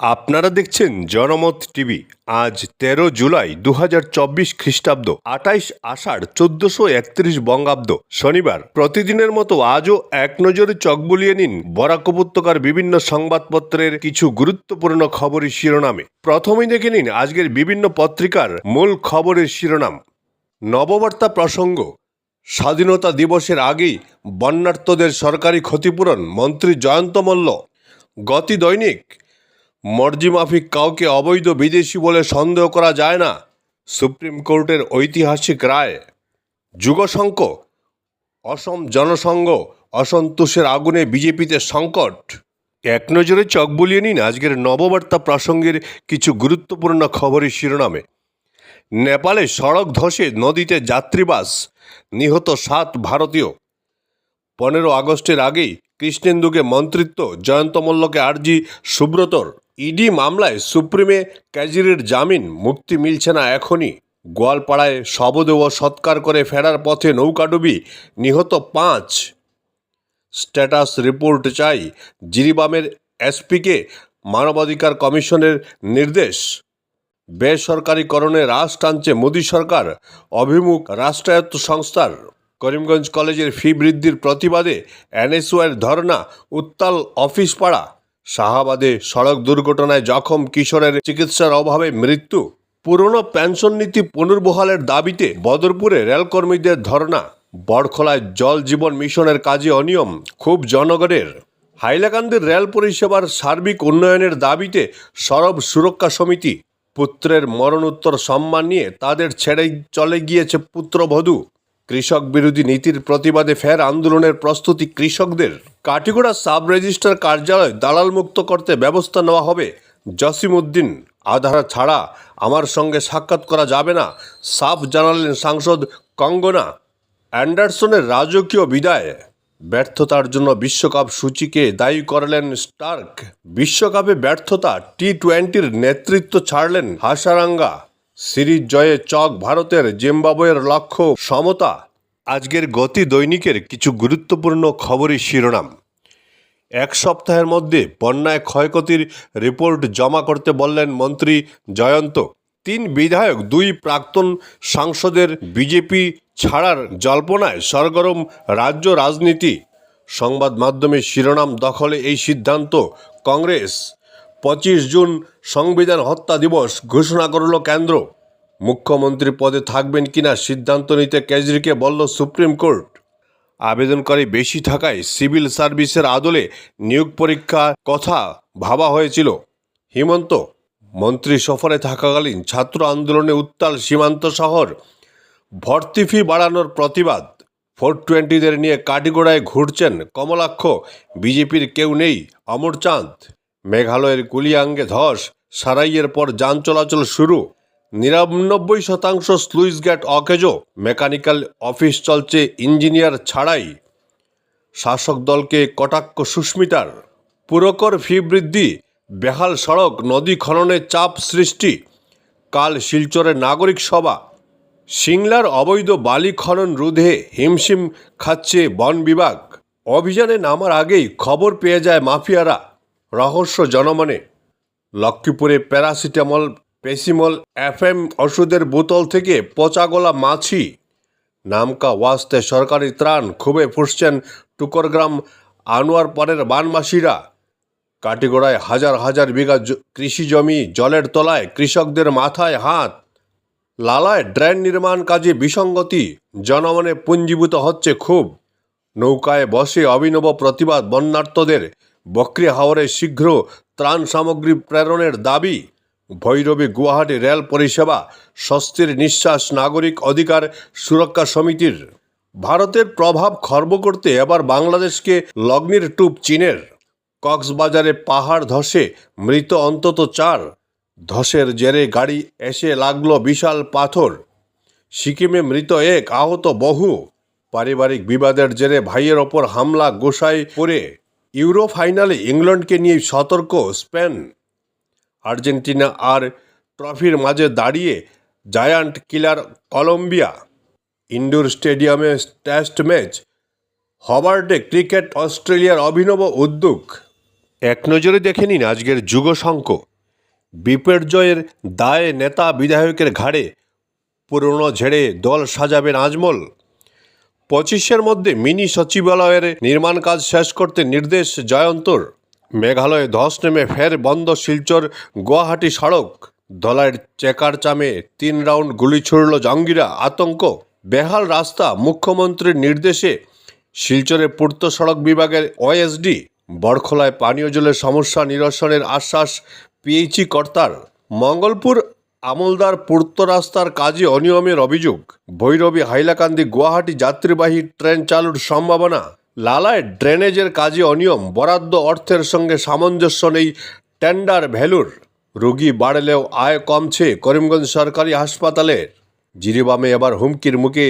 আপনারা দেখছেন জনমত টিভি। আজ তেরো জুলাই দু হাজার চব্বিশ খ্রিস্টাব্দ আটাইশ আষাঢ় চোদ্দশো একত্রিশ বঙ্গাব্দ। শনিবার, প্রতিদিনের মতো আজও এক নজরে চক বুলিয়ে নিন বরাক উপত্যকার বিভিন্ন সংবাদপত্রের কিছু গুরুত্বপূর্ণ খবরের শিরোনামে। প্রথমেই দেখে নিন আজকের বিভিন্ন পত্রিকার মূল খবরের শিরোনাম। নববার্তা প্রসঙ্গ, স্বাধীনতা দিবসের আগেই বন্যার্তদের সরকারি ক্ষতিপূরণ মন্ত্রী জয়ন্ত মল্ল। গতি দৈনিক মর্জি মাফিক কাউকে অবৈধ বিদেশি বলে সন্দেহ করা যায় না। সুপ্রিম কোর্টের ঐতিহাসিক রায়। যুগশঙ্ক, অসম জনসংঘ অসন্তোষের আগুনে বিজেপিতে সংকট। এক নজরে চক বুলিয়ে নিন আজকের নববার্তা প্রসঙ্গের কিছু গুরুত্বপূর্ণ খবরের শিরোনামে। নেপালে সড়ক ধসে নদীতে যাত্রীবাস, নিহত সাত ভারতীয়। পনেরো আগস্টের আগেই কৃষ্ণেন্দুকে মন্ত্রিত্ব জয়ন্ত মল্লকে আরজি, সুব্রতর। ইডি মামলায় সুপ্রিমে ক্যাজিরের জামিন, মুক্তি মিলছে না এখনই। গোয়ালপাড়ায় শবদেহ সৎকার করে ফেরার পথে নৌকাডুবি নিহত পাঁচ। স্ট্যাটাস রিপোর্ট চাই জিরিবামের এসপিকে, মানবাধিকার কমিশনের নির্দেশ। বেসরকারীকরণে রাশ টানছে মোদী সরকার, অভিমুখ রাষ্ট্রায়ত্ত সংস্থার। করিমগঞ্জ কলেজের ফি বৃদ্ধির প্রতিবাদে এনএসওয়ের ধর্না উত্তাল অফিস পাড়া শাহাবাদে সড়ক দুর্ঘটনায় জখম কিশোরের চিকিৎসার অভাবে মৃত্যু। পুরনো পেনশন নীতি পুনর্বহালের দাবিতে বদরপুরে রেলকর্মীদের ধর্না বড়খলায় জল জীবন মিশনের কাজে অনিয়ম, খুব জনগণের। হাইলাকান্দির রেল পরিষেবার সার্বিক উন্নয়নের দাবিতে সরব সুরক্ষা সমিতি। পুত্রের মরণোত্তর সম্মান নিয়ে তাদের ছেড়েই চলে গিয়েছে পুত্রবধূ। কৃষক বিরোধী নীতির প্রতিবাদে ফের আন্দোলনের প্রস্তুতি কৃষকদের। কাটিগড়া সাব রেজিস্ট্রার কার্যালয় দালাল মুক্ত করতে ব্যবস্থা নেওয়া হবে। জসিম উদ্দিন আধার ছাড়া আমার সঙ্গে সাক্ষাৎ করা যাবে না, সাফ জানালেন সাংসদ কঙ্গনা। অ্যান্ডারসনের রাজকীয় বিদায়। ব্যর্থতার জন্য বিশ্বকাপ সূচিকে দায়ী করলেন স্টার্ক। বিশ্বকাপে ব্যর্থতা টি টোয়েন্টির নেতৃত্ব ছাড়লেন হাসারাঙ্গা। সিরিজ জয়ে চক ভারতের জিম্বাবুয়ের লক্ষ্য সমতা। আজকের গতি দৈনিকের কিছু গুরুত্বপূর্ণ খবরের শিরোনাম। এক সপ্তাহের মধ্যে বন্যায় ক্ষয়ক্ষতির রিপোর্ট জমা করতে বললেন মন্ত্রী জয়ন্ত। তিন বিধায়ক, দুই প্রাক্তন সাংসদের বিজেপি ছাড়ার জল্পনায় সরগরম রাজ্য রাজনীতি। সংবাদ মাধ্যমের শিরোনাম, দখলে এই সিদ্ধান্ত, কংগ্রেস। পঁচিশ জুন সংবিধান হত্যা দিবস ঘোষণা করল কেন্দ্র। মুখ্যমন্ত্রী পদে থাকবেন কিনা সিদ্ধান্ত নিতে কেজরিকে বলল সুপ্রিম কোর্ট। আবেদনকারী বেশি থাকায় সিভিল সার্ভিসের আদলে নিয়োগ পরীক্ষা কথা ভাবা হয়েছিল। হিমন্ত, মন্ত্রী সফরে থাকাকালীন ছাত্র আন্দোলনে উত্তাল সীমান্ত শহর। ভর্তি ফি বাড়ানোর প্রতিবাদ। ফোর টোয়েন্টিদের নিয়ে কাটিগোড়ায় ঘুরছেন কমলাক্ষ। বিজেপির কেউ নেই অমরচাঁদ মেঘালয়ের কুলিয়াঙ্গে ধস, সারাইয়ের পর যান চলাচল শুরু। নিরানব্বই শতাংশ স্লুইস গেট অকেজো, মেকানিক্যাল অফিস চলছে ইঞ্জিনিয়ার ছাড়াই। শাসক দলকে কটাক্ষ সুস্মিতার। পুরকর ফি বৃদ্ধি, বেহাল সড়ক, নদী খননে চাপ সৃষ্টি। কাল শিলচরে নাগরিক সভা। সিংলার অবৈধ বালি খনন রোধে হিমশিম খাচ্ছে বন বিভাগ। অভিযানে নামার আগেই খবর পেয়ে যায় মাফিয়ারা। রহস্য জনমনে। লক্ষ্মীপুরে প্যারাসিটামল, পেসিমল, এফএম ওষুধের বোতল থেকে পচাগোলা মাছি। নামকা ওয়াস্তে সরকারি ত্রাণ খুবই ফুসছেন টুকরগ্রাম আনোয়ার পাড়ের বানমাসিরা। কাটিগড়ায় হাজার হাজার বিঘা কৃষি জমি জলের তলায় কৃষকদের মাথায় হাত। লালায় ড্রেন নির্মাণ কাজে বিসঙ্গতি, জনমনে পুঞ্জীভূত হচ্ছে খুব নৌকায় বসে অভিনব প্রতিবাদ বন্যার্তদের। বক্রি হাওরে শীঘ্র ত্রাণ সামগ্রী প্রেরণের দাবি। ভৈরবী গুয়াহাটি রেল পরিষেবা, স্বস্তির নিঃশ্বাস নাগরিক অধিকার সুরক্ষা সমিতির। ভারতের প্রভাব খর্ব করতে এবার বাংলাদেশকে লগ্নির টুপ চীনের। কক্সবাজারে পাহাড় ধসে মৃত অন্তত চার। ধসের জেরে গাড়ি এসে লাগল বিশাল পাথর। সিকিমে মৃত এক আহত বহু। পারিবারিক বিবাদের জেরে ভাইয়ের ওপর হামলা গোসাই করে। ইউরো ফাইনালে ইংল্যান্ডকে নিয়ে সতর্ক স্পেন। আর্জেন্টিনা আর ট্রফির মাঝে দাঁড়িয়ে জায়ান্ট কিলার কলম্বিয়া। ইন্ডোর স্টেডিয়ামে টেস্ট ম্যাচ, হবার্টে ক্রিকেট অস্ট্রেলিয়ার অভিনব উদ্যোগ। এক নজরে দেখে নিন আজকের যুগশঙ্ক বিপর্যয়ের দায়ে নেতা বিধায়কের ঘাড়ে পুরনো ঝেড়ে দল সাজাবেন আজমল। পঁচিশের মধ্যে মিনি সচিবালয়ের নির্মাণ কাজ শেষ করতে নির্দেশ জয়ন্তর। মেঘালয়ে ধস নেমে ফের বন্ধ শিলচর গুয়াহাটি সড়ক। ধলাইয়ের চেকার চামে তিন রাউন্ড গুলি ছুড়ল জঙ্গিরা আতঙ্ক। বেহাল রাস্তা মুখ্যমন্ত্রীর নির্দেশে শিলচরে পূর্ত সড়ক বিভাগের ওএসডি বড়খোলায় পানীয় জলের সমস্যা নিরসনের আশ্বাস পিএইচই কর্তার। মঙ্গলপুর আমলদার পূর্ত রাস্তার কাজে অনিয়মের অভিযোগ। ভৈরবী, হাইলাকান্দি, গুয়াহাটি যাত্রীবাহী ট্রেন চালুর সম্ভাবনা। লালায় ড্রেনেজের কাজে অনিয়ম, বরাদ্দ অর্থের সঙ্গে সামঞ্জস্য নেই টেন্ডার ভ্যালুর রোগী বাড়লেও আয় কমছে করিমগঞ্জ সরকারি হাসপাতালে। জিরিবামে এবার হুমকির মুখে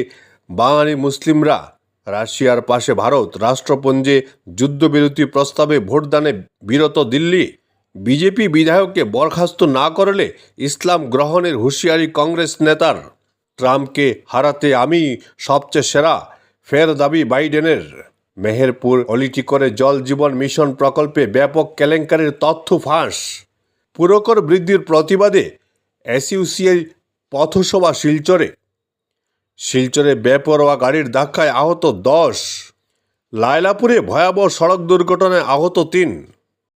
বাঙালি মুসলিমরা। রাশিয়ার পাশে ভারত, রাষ্ট্রপুঞ্জে যুদ্ধবিরতি প্রস্তাবে ভোটদানে বিরত দিল্লি। বিজেপি বিধায়ককে বরখাস্ত না করলে ইসলাম গ্রহণের হুঁশিয়ারি কংগ্রেস নেতার। ট্রাম্পকে হারাতে আমি সবচেয়ে সেরা, ফের দাবি বাইডেনের। মেহেরপুর অলিটিকরে জল জীবন মিশন প্রকল্পে ব্যাপক কেলেঙ্কারির তথ্য ফাঁস। পুরকর বৃদ্ধির প্রতিবাদে এসইউসিআই পথসভা শিলচরে। শিলচরে বেপরোয়া গাড়ির ধাক্কায় আহত দশ। লায়লাপুরে ভয়াবহ সড়ক দুর্ঘটনায় আহত তিন।